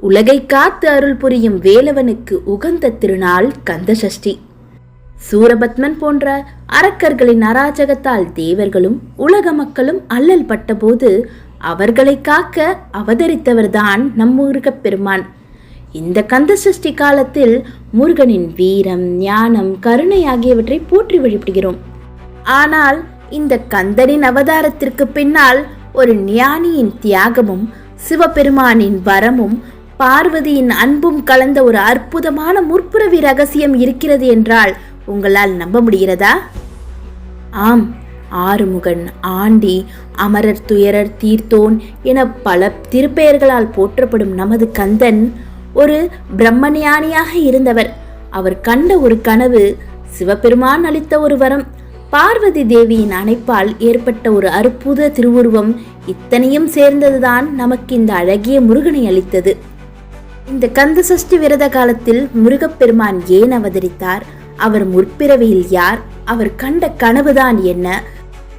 உலகை காத்து அருள் புரியும் வேலவனுக்கு உகந்த திருநாள் கந்த சஷ்டி சூரபத்மன் போன்ற அரக்கர்களின் அராஜகத்தால் தேவர்களும் உலக மக்களும் அல்லல் பட்டபோது அவர்களை காக்க அவதரித்தவர்தான் நம் முருகப் பெருமான். இந்த கந்த சஷ்டி காலத்தில் முருகனின் வீரம் ஞானம் கருணை ஆகியவற்றை போற்றி வழிபடுகிறோம். ஆனால் இந்த கந்தனின் அவதாரத்திற்கு பின்னால் ஒரு ஞானியின் தியாகமும் சிவபெருமானின் வரமும் பார்வதியின் அன்பும் கலந்த ஒரு அற்புதமான முற்புறவி ரகசியம் இருக்கிறது என்றால் உங்களால் நம்ப முடிகிறதா? ஆம் ஆறுமுகன் ஆண்டி அமரர் துயரர் தீர்த்தோன் என பல திருப்பெயர்களால் போற்றப்படும் நமது கந்தன் ஒரு பிரம்மஞானியாக இருந்தவர். அவர் கண்ட ஒரு கனவு சிவபெருமான் அளித்த ஒரு வரம் பார்வதி தேவியின் அணைப்பால் ஏற்பட்ட ஒரு அற்புத திருவுருவம் இத்தனையும் சேர்ந்ததுதான் நமக்கு இந்த அழகிய முருகனை அளித்தது. இந்த கந்த சஷ்டி விரத காலத்தில் முருகப்பெருமான் ஏன் அவதரித்தார்? அவர் முற்பிறவியில் யார்? அவர் கண்ட கனவுதான் என்ன?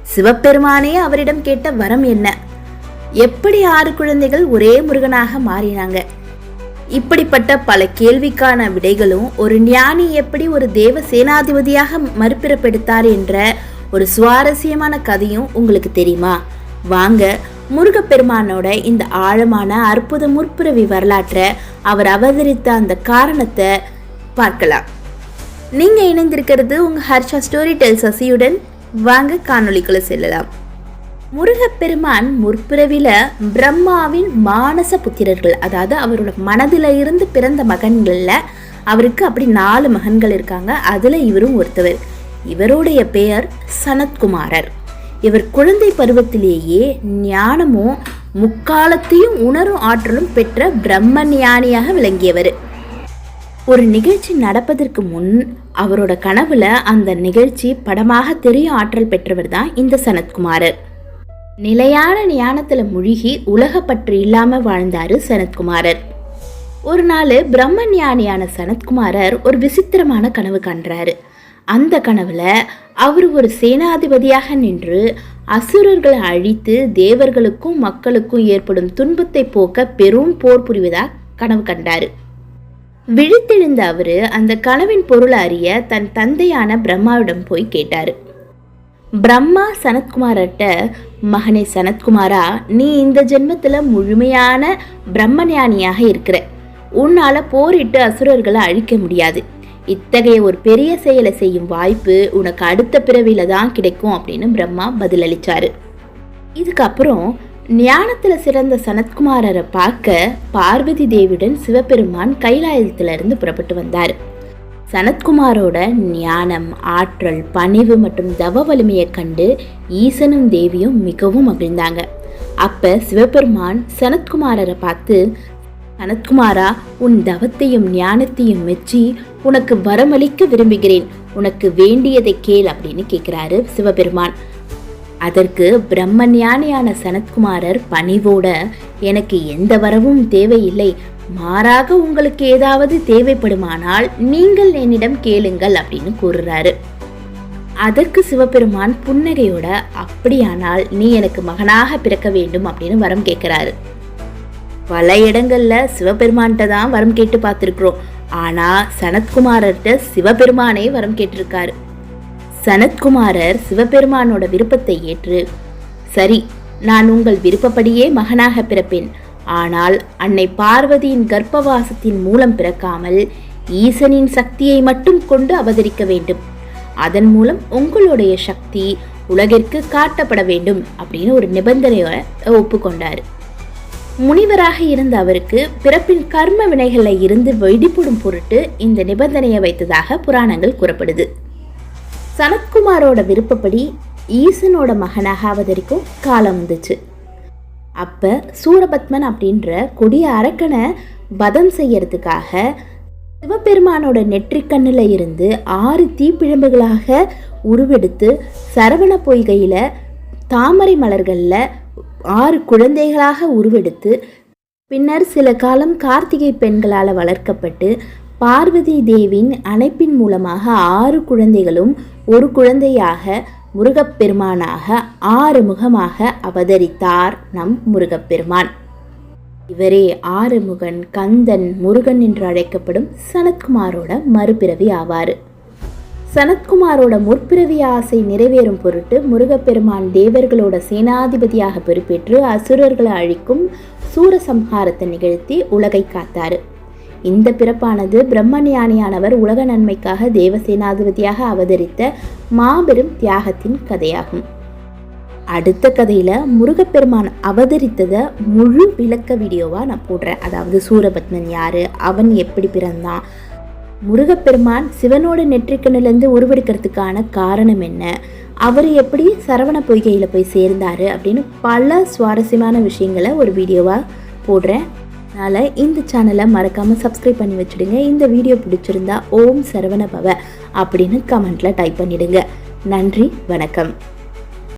சிவபெருமானே அவரிடம் கேட்ட வரம் என்ன? எப்படி ஆறு குழந்தைகள் ஒரே முருகனாக மாறினாங்க? இப்படிப்பட்ட பல கேள்விக்கான விடைகளும் ஒரு ஞானி எப்படி ஒரு தேவ சேனாதிபதியாக மறுபிறப்பெடுத்தார் என்ற ஒரு சுவாரஸ்யமான கதையும் உங்களுக்கு தெரியுமா? வாங்க முருகப்பெருமானோட இந்த ஆழமான அற்புத முற்பிறவி வரலாற்றை அவர் அவதரித்த அந்த காரணத்தை பார்க்கலாம். நீங்க இணைந்திருக்கிறது உங்க ஹர்ஷா ஸ்டோரி டெல் சசியுடன் வாங்க காணொலிக்குள்ள செல்லலாம். முருகப்பெருமான் முற்பிறவில பிரம்மாவின் மானச புத்திரர்கள் அதாவது அவரோட மனதில் இருந்து பிறந்த மகன்கள்ல அவருக்கு அப்படி நாலு மகன்கள் இருக்காங்க. அதுல இவரும் ஒருத்தவர். இவருடைய பெயர் சனத்குமாரர். இவர் குழந்தை பருவத்திலேயே ஞானமும் முக்காலத்தையும் உணரும் ஆற்றலும் பெற்ற பிரம்ம ஞானியாக விளங்கியவர். ஒரு நிகழ்ச்சி நடப்பதற்கு முன் அவரோட கனவுல அந்த நிகழ்ச்சி படமாக தெரியும் ஆற்றல் பெற்றவர் தான் இந்த சனத்குமாரர். நிலையான ஞானத்துல முழுகி உலகப்பற்று இல்லாம வாழ்ந்தாரு சனத்குமாரர். ஒரு நாள் பிரம்ம ஞானியான சனத்குமாரர் ஒரு விசித்திரமான கனவு காண்றாரு. அந்த கனவுல அவர் ஒரு சேனாதிபதியாக நின்று அசுரர்களை அழித்து தேவர்களுக்கும் மக்களுக்கும் ஏற்படும் துன்பத்தை போக்க பெரும் போர் புரிவதாக கனவு கண்டார். விழித்தெழுந்த அவரு அந்த கனவின் பொருள் அறிய தன் தந்தையான பிரம்மாவிடம் போய் கேட்டார். பிரம்மா சனத்குமார்கிட்ட மகனே சனத்குமாரா நீ இந்த ஜென்மத்தில் முழுமையான பிரம்மஞானியாக இருக்கிற. உன்னால போரிட்டு அசுரர்களை அழிக்க முடியாது. இத்தகைய ஒரு பெரிய செயலை செய்யும் வாய்ப்பு உனக்கு அடுத்த பிறவியில தான் கிடைக்கும் அப்படின்னு பிரம்மா பதிலளிச்சாரு. இதுக்கப்புறம் ஞானத்தில் சிறந்த சனத்குமாரரை பார்க்க பார்வதி தேவியுடன் சிவபெருமான் கைலாயத்திலிருந்து புறப்பட்டு வந்தார். சனத்குமாரோட ஞானம் ஆற்றல் பணிவு மற்றும் தவ வலிமையை கண்டு ஈசனும் தேவியும் மிகவும் மகிழ்ந்தாங்க. அப்போ சிவபெருமான் சனத்குமாரரை பார்த்து சனத்குமாரா உன் தவத்தையும் ஞானத்தையும் மெச்சி உனக்கு வரமளிக்க விரும்புகிறேன். உனக்கு வேண்டியதை கேள் அப்படின்னு கேட்குறாரு சிவபெருமான். அதற்கு பிரம்ம ஞானியான சனத்குமாரர் பணிவோட எனக்கு எந்த வரவும் தேவையில்லை. மாறாக உங்களுக்கு ஏதாவது தேவைப்படுமானால் நீங்கள் என்னிடம் கேளுங்கள் அப்படின்னு கூறுறாரு. அதற்கு சிவபெருமான் புன்னகையோட அப்படியானால் நீ எனக்கு மகனாக பிறக்க வேண்டும் அப்படின்னு வரம் கேட்கிறாரு பல இடங்கள்ல சிவபெருமான்கிட்ட தான் வரம் கேட்டு பார்த்துருக்குறோம். ஆனால் சனத்குமாரர்கிட்ட சிவபெருமானே வரம் கேட்டிருக்காரு. சனத்குமாரர் சிவபெருமானோட விருப்பத்தை ஏற்று சரி நான் உங்கள் விருப்பப்படியே மகனாக பிறப்பேன். ஆனால் அன்னை பார்வதியின் கர்ப்பவாசத்தின் மூலம் பிறக்காமல் ஈசனின் சக்தியை மட்டும் கொண்டு அவதரிக்க வேண்டும். அதன் மூலம் உங்களுடைய சக்தி உலகிற்கு காட்டப்பட வேண்டும் அப்படின்னு ஒரு நிபந்தனையை ஒப்புக்கொண்டார். முனிவராக இருந்த அவருக்கு பிறப்பின் கர்ம வினைகளில் இருந்து வெடிப்படும் பொருட்டு இந்த நிபந்தனையை வைத்ததாக புராணங்கள் கூறப்படுது. சனத்குமாரோட விருப்பப்படி ஈசனோட மகனாக அவதரிக்கும் காலம் வந்துச்சு. அப்போ சூரபத்மன் அப்படின்ற கொடிய அரக்கனை வதம் செய்யறதுக்காக சிவபெருமானோட நெற்றிக்கண்ணில் இருந்து ஆறு தீப்பிழம்புகளாக உருவெடுத்து சரவண பொய்கையில் தாமரை மலர்களில் ஆறு குழந்தைகளாக உருவெடுத்து பின்னர் சில காலம் கார்த்திகை பெண்களால் வளர்க்கப்பட்டு பார்வதி தேவியின் அணைப்பின் மூலமாக ஆறு குழந்தைகளும் ஒரு குழந்தையாக முருகப்பெருமானாக ஆறு முகமாக அவதரித்தார் நம் முருகப்பெருமான். இவரே ஆறுமுகன் கந்தன் முருகன் என்று அழைக்கப்படும் சனத்குமாரோட மறுபிறவி ஆவார். சனத்குமாரோட முற்பிறவி ஆசை நிறைவேறும் பொருட்டு முருகப்பெருமான் தேவர்களோட சேனாதிபதியாக பொறுப்பேற்று அசுரர்களை அழிக்கும் சூரசம்ஹாரத்தை நிகழ்த்தி உலகை காத்தாரு. இந்த பிறப்பானது பிரம்மஞானியானவர் உலக நன்மைக்காக தேவசேனாதிபதியாக அவதரித்த மாபெரும் தியாகத்தின் கதையாகும். அடுத்த கதையில் முருகப்பெருமான் அவதரித்ததை முழு விளக்க வீடியோவாக நான் போடுறேன். அதாவது சூரபத்மன் யார்? அவன் எப்படி பிறந்தான்? முருகப்பெருமான் சிவனோட நெற்றிக்கண்ணிலேருந்து உருவெடுக்கிறதுக்கான காரணம் என்ன? அவர் எப்படி சரவண பொய்கையில் போய் சேர்ந்தார் அப்படின்னு பல சுவாரஸ்யமான விஷயங்களை ஒரு வீடியோவாக போடுறேன். அதனால் இந்த சேனலை மறக்காமல் சப்ஸ்கிரைப் பண்ணி வச்சுடுங்க. இந்த வீடியோ பிடிச்சிருந்தா ஓம் சரவண பவ அப்படின்னு கமெண்ட்டில் டைப் பண்ணிடுங்க. நன்றி வணக்கம்.